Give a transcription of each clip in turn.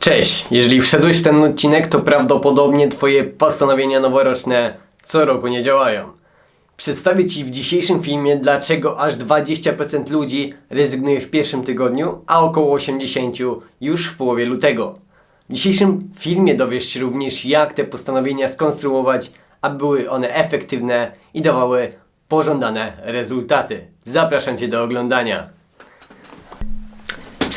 Cześć, jeżeli wszedłeś w ten odcinek, to prawdopodobnie Twoje postanowienia noworoczne co roku nie działają. Przedstawię Ci w dzisiejszym filmie, dlaczego aż 20% ludzi rezygnuje w pierwszym tygodniu, a około 80% już w połowie lutego. W dzisiejszym filmie dowiesz się również, jak te postanowienia skonstruować, aby były one efektywne i dawały pożądane rezultaty. Zapraszam Cię do oglądania.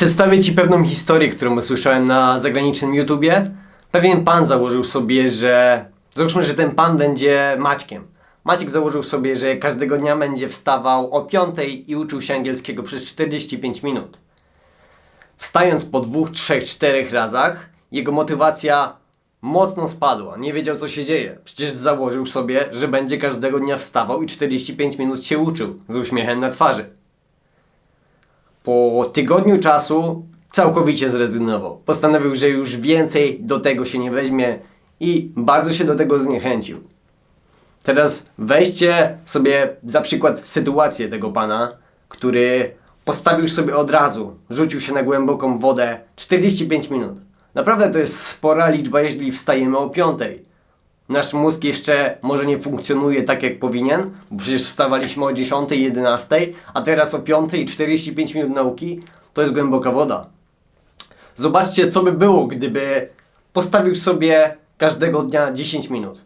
Przedstawię Ci pewną historię, którą usłyszałem na zagranicznym YouTubie. Pewien pan założył sobie, że. Załóżmy, że ten pan będzie Maćkiem. Maciek założył sobie, że każdego dnia będzie wstawał o 5 i uczył się angielskiego przez 45 minut. Wstając po dwóch, trzech, czterech razach, jego motywacja mocno spadła. Nie wiedział, co się dzieje. Przecież założył sobie, że będzie każdego dnia wstawał i 45 minut się uczył z uśmiechem na twarzy. Po tygodniu czasu całkowicie zrezygnował. Postanowił, że już więcej do tego się nie weźmie i bardzo się do tego zniechęcił. Teraz weźcie sobie za przykład sytuację tego pana, który postawił sobie od razu, rzucił się na głęboką wodę 45 minut. Naprawdę to jest spora liczba, jeżeli wstajemy o 5. Nasz mózg jeszcze może nie funkcjonuje tak jak powinien, bo przecież wstawaliśmy o 10, 11, a teraz o 5 i 45 minut nauki to jest głęboka woda. Zobaczcie, co by było, gdyby postawił sobie każdego dnia 10 minut.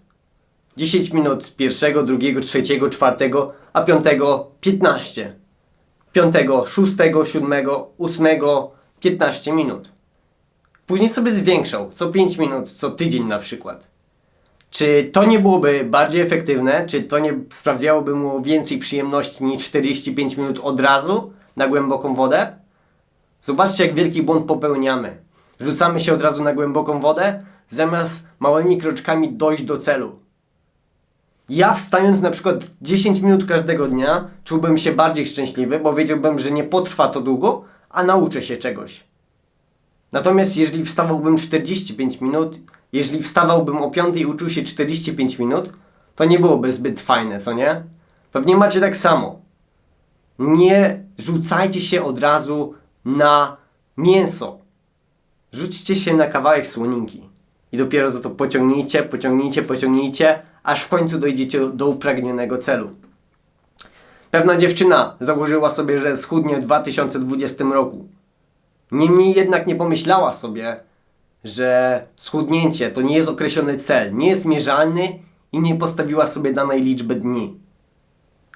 10 minut pierwszego, drugiego, trzeciego, czwartego, a piątego 15. Piątego, szóstego, siódmego, ósmego 15 minut. Później sobie zwiększał, co 5 minut, co tydzień na przykład. Czy to nie byłoby bardziej efektywne? Czy to nie sprawiałoby mu więcej przyjemności niż 45 minut od razu na głęboką wodę? Zobaczcie, jak wielki błąd popełniamy. Rzucamy się od razu na głęboką wodę, zamiast małymi kroczkami dojść do celu. Ja wstając na przykład 10 minut każdego dnia, czułbym się bardziej szczęśliwy, bo wiedziałbym, że nie potrwa to długo, a nauczę się czegoś. Natomiast jeżeli wstawałbym 45 minut, jeżeli wstawałbym o 5 i uczył się 45 minut, to nie byłoby zbyt fajne, co nie? Pewnie macie tak samo. Nie rzucajcie się od razu na mięso. Rzućcie się na kawałek słoninki. I dopiero za to pociągnijcie, pociągnijcie, pociągnijcie, aż w końcu dojdziecie do upragnionego celu. Pewna dziewczyna założyła sobie, że schudnie w 2020 roku. Niemniej jednak nie pomyślała sobie, że schudnięcie to nie jest określony cel, nie jest mierzalny i nie postawiła sobie danej liczby dni.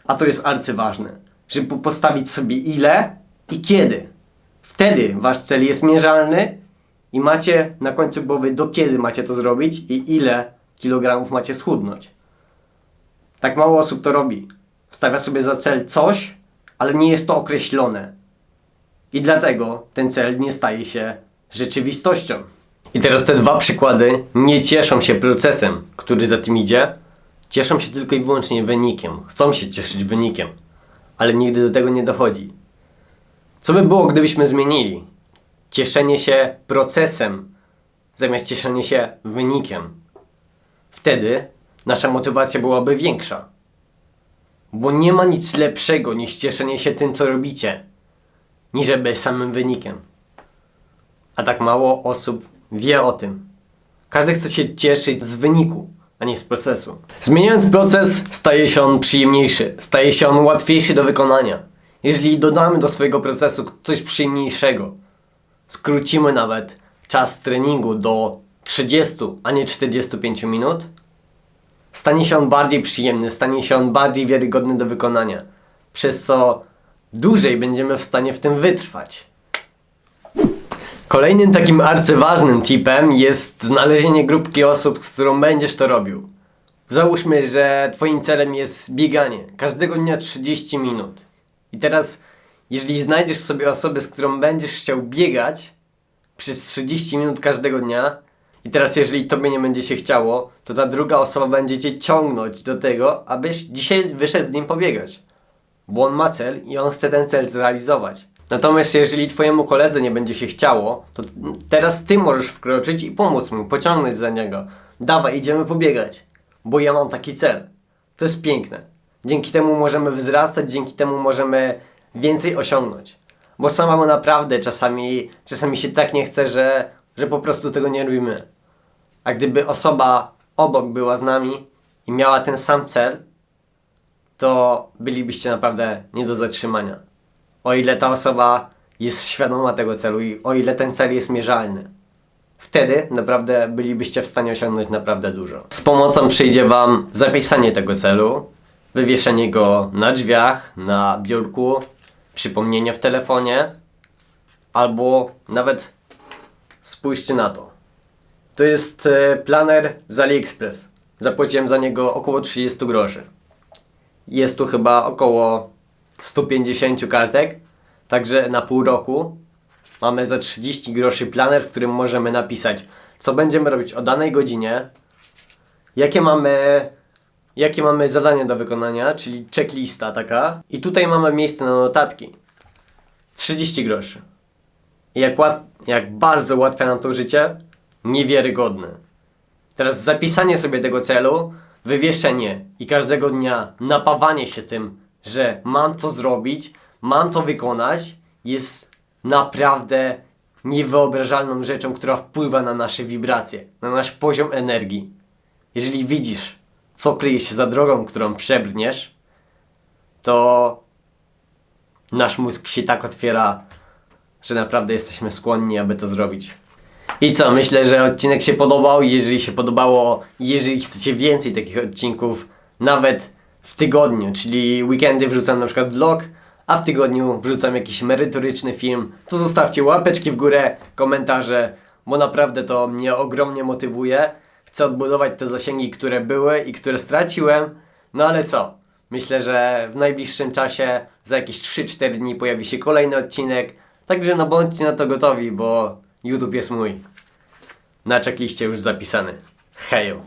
A to jest arcyważne, żeby postawić sobie ile i kiedy. Wtedy wasz cel jest mierzalny i macie na końcu głowy do kiedy macie to zrobić i ile kilogramów macie schudnąć. Tak mało osób to robi. Stawia sobie za cel coś, ale nie jest to określone. I dlatego ten cel nie staje się rzeczywistością. I teraz te dwa przykłady nie cieszą się procesem, który za tym idzie. Cieszą się tylko i wyłącznie wynikiem. Chcą się cieszyć wynikiem, ale nigdy do tego nie dochodzi. Co by było, gdybyśmy zmienili cieszenie się procesem zamiast cieszenie się wynikiem? Wtedy nasza motywacja byłaby większa. Bo nie ma nic lepszego niż cieszenie się tym, co robicie, niżeby samym wynikiem. A tak mało osób wie o tym. Każdy chce się cieszyć z wyniku, a nie z procesu. Zmieniając proces, staje się on przyjemniejszy, staje się on łatwiejszy do wykonania. Jeżeli dodamy do swojego procesu coś przyjemniejszego, skrócimy nawet czas treningu do 30, a nie 45 minut, stanie się on bardziej przyjemny, stanie się on bardziej wiarygodny do wykonania, przez co dłużej będziemy w stanie w tym wytrwać. Kolejnym takim arcyważnym tipem jest znalezienie grupki osób, z którą będziesz to robił. Załóżmy, że twoim celem jest bieganie. Każdego dnia 30 minut. I teraz, jeżeli znajdziesz sobie osobę, z którą będziesz chciał biegać przez 30 minut każdego dnia, i teraz jeżeli tobie nie będzie się chciało, to ta druga osoba będzie cię ciągnąć do tego, abyś dzisiaj wyszedł z nim pobiegać. Bo on ma cel i on chce ten cel zrealizować. Natomiast jeżeli twojemu koledze nie będzie się chciało, to teraz ty możesz wkroczyć i pomóc mu, pociągnąć za niego. Dawaj, idziemy pobiegać, bo ja mam taki cel. To jest piękne. Dzięki temu możemy wzrastać, dzięki temu możemy więcej osiągnąć. Bo samemu naprawdę czasami, czasami się tak nie chce, że że po prostu tego nie robimy. A gdyby osoba obok była z nami i miała ten sam cel, to bylibyście naprawdę nie do zatrzymania. O ile ta osoba jest świadoma tego celu i o ile ten cel jest mierzalny. Wtedy naprawdę bylibyście w stanie osiągnąć naprawdę dużo. Z pomocą przyjdzie Wam zapisanie tego celu, wywieszenie go na drzwiach, na biurku, przypomnienie w telefonie, albo nawet spójrzcie na to. To jest e, planer z AliExpress. Zapłaciłem za niego około 30 groszy. Jest tu chyba około 150 kartek, także na pół roku mamy za 30 groszy planer, w którym możemy napisać, co będziemy robić o danej godzinie, jakie mamy, jakie mamy zadanie do wykonania, czyli checklista taka. I tutaj mamy miejsce na notatki. 30 groszy. I jak, łat, jak bardzo ułatwia nam to życie, niewiarygodne. Teraz zapisanie sobie tego celu, wywieszenie i każdego dnia napawanie się tym, że mam to zrobić, mam to wykonać, jest naprawdę niewyobrażalną rzeczą, która wpływa na nasze wibracje, na nasz poziom energii. Jeżeli widzisz, co kryje się za drogą, którą przebrniesz, to nasz mózg się tak otwiera, że naprawdę jesteśmy skłonni, aby to zrobić. I co, myślę, że odcinek się podobał. Jeżeli się podobało, jeżeli chcecie więcej takich odcinków, nawet w tygodniu, czyli weekendy wrzucam na przykład vlog, a w tygodniu wrzucam jakiś merytoryczny film, to zostawcie łapeczki w górę, komentarze, bo naprawdę to mnie ogromnie motywuje. Chcę odbudować te zasięgi, które były i które straciłem. No ale co? Myślę, że w najbliższym czasie, za jakieś 3-4 dni pojawi się kolejny odcinek. Także no bądźcie na to gotowi, bo YouTube jest mój. Na checkliście już zapisany. Hejo.